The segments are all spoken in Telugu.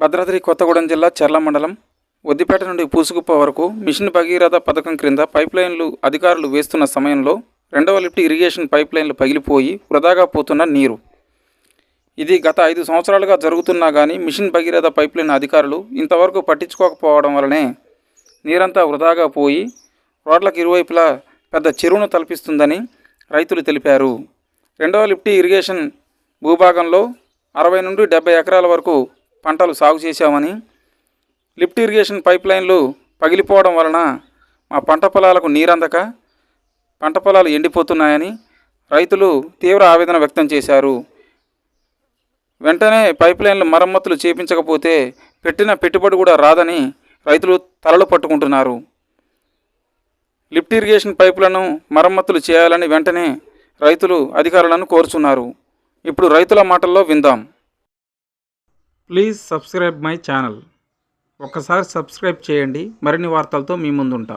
భద్రాద్రి కొత్తగూడెం జిల్లా చర్ల మండలం ఒద్దిపేట నుండి పూసుకుప్ప వరకు మిషన్ భగీరథ పథకం క్రింద పైప్లైన్లు అధికారులు వేస్తున్న సమయంలో రెండవ లిఫ్ట్ ఇరిగేషన్ పైప్లైన్లు పగిలిపోయి వృధాగా పోతున్న నీరు. ఇది గత ఐదు సంవత్సరాలుగా జరుగుతున్నా కానీ మిషన్ భగీరథ పైప్లైన్ అధికారులు ఇంతవరకు పట్టించుకోకపోవడం వలనే నీరంతా వృధాగా పోయి రోడ్లకు ఇరువైపులా పెద్ద చెరువును తలపిస్తుందని రైతులు తెలిపారు. రెండవ లిఫ్ట్ ఇరిగేషన్ భూభాగంలో అరవై నుండి డెబ్బై ఎకరాల వరకు పంటలు సాగు చేశామని లిఫ్ట్ ఇరిగేషన్ పైప్ లైన్లు పగిలిపోవడం వలన మా పంట పొలాలకు నీరందక పంట పొలాలు ఎండిపోతున్నాయని రైతులు తీవ్ర ఆవేదన వ్యక్తం చేశారు. వెంటనే పైప్ లైన్ల మరమ్మతులు చేపించకపోతే పెట్టిన పెట్టుబడి కూడా రాదని రైతులు తలలు పట్టుకుంటున్నారు. లిఫ్ట్ ఇరిగేషన్ పైపులను మరమ్మతులు చేయాలని వెంటనే రైతులు అధికారులను కోరుచున్నారు. ఇప్పుడు రైతుల మాటల్లో విందాం. Please subscribe my channel. ఒక్కసారి సబ్స్క్రైబ్ చేయండి. మరిన్ని వార్తలతో మీ ముందుంటా.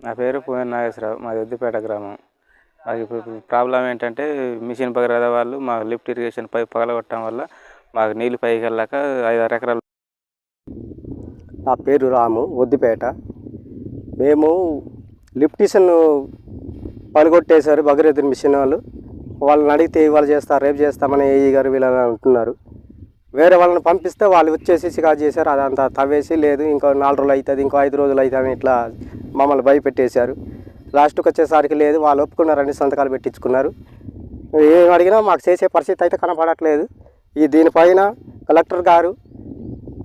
నా పేరు పూన నాగేశ్వరరావు. మాది వద్దిపేట గ్రామం. మాకు ఇప్పుడు ప్రాబ్లం ఏంటంటే మిషన్ భగీరథ వాళ్ళు మా లిఫ్ట్ ఇరిగేషన్ పైప్ పగలగొట్టడం వల్ల మాకు నీళ్ళు పైకి వెళ్ళాక ఐదు ఆరు ఎకరాలు నా పేరు రాము వద్దిపేట. మేము లిప్టిషన్ పలుగొట్టేశారు భగీరథ మిషన్ వాళ్ళు. వాళ్ళని అడిగితే ఇవాళ చేస్తారు రేపు చేస్తామని ఏఈ గారు వీళ్ళని అంటున్నారు. వేరే వాళ్ళని పంపిస్తే వాళ్ళు వచ్చేసి చికా చేశారు అదంతా తవ్వేసి లేదు ఇంకో నాలుగు రోజులు అవుతుంది ఇంకో ఐదు రోజులు అవుతుంది ఇట్లా మమ్మల్ని భయపెట్టేశారు. లాస్ట్కి వచ్చేసరికి లేదు వాళ్ళు ఒప్పుకున్నారని సంతకాలు పెట్టించుకున్నారు. ఏం అడిగినా మాకు చేసే పరిస్థితి అయితే కనపడట్లేదు. ఈ దీనిపైన కలెక్టర్ గారు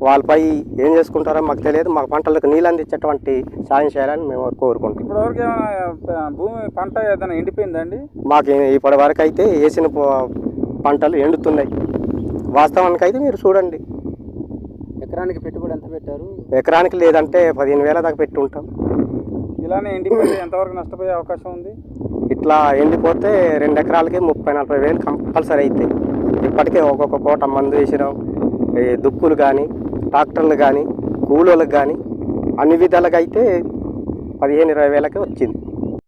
వాళ్ళపై ఏం చేసుకుంటారో మాకు తెలియదు. మాకు పంటలకు నీళ్ళు అందించేటువంటి సాయం చేయాలని మేము కోరుకుంటున్నాం. ఇప్పటివరకు ఏమైనా భూమి పంట ఏదైనా ఎండిపోయిందండి మాకు ఇప్పటి వరకు అయితే వేసిన ప- పంటలు ఎండుతున్నాయి. వాస్తవానికి అయితే మీరు చూడండి. ఎకరానికి పెట్టుబడి ఎంత పెట్టారు? ఎకరానికి లేదంటే పదిహేను వేల దాకా పెట్టి ఉంటాం. ఇలానే ఎండిపోతే ఎంతవరకు నష్టపోయే అవకాశం ఉంది? ఇట్లా ఎండిపోతే రెండు ఎకరాలకి ముప్పై నలభై వేలు కంపల్సరీ అవుతాయి ఇప్పటికే ఒక్కొక్క కోట మందు వేసినాం. ఈ దుక్కులు కానీ ట్రాక్టర్లు కానీ కూలోళ్ళకి కానీ అన్ని విధాలుగా అయితే పదిహేను ఇరవై వేలకే వచ్చింది.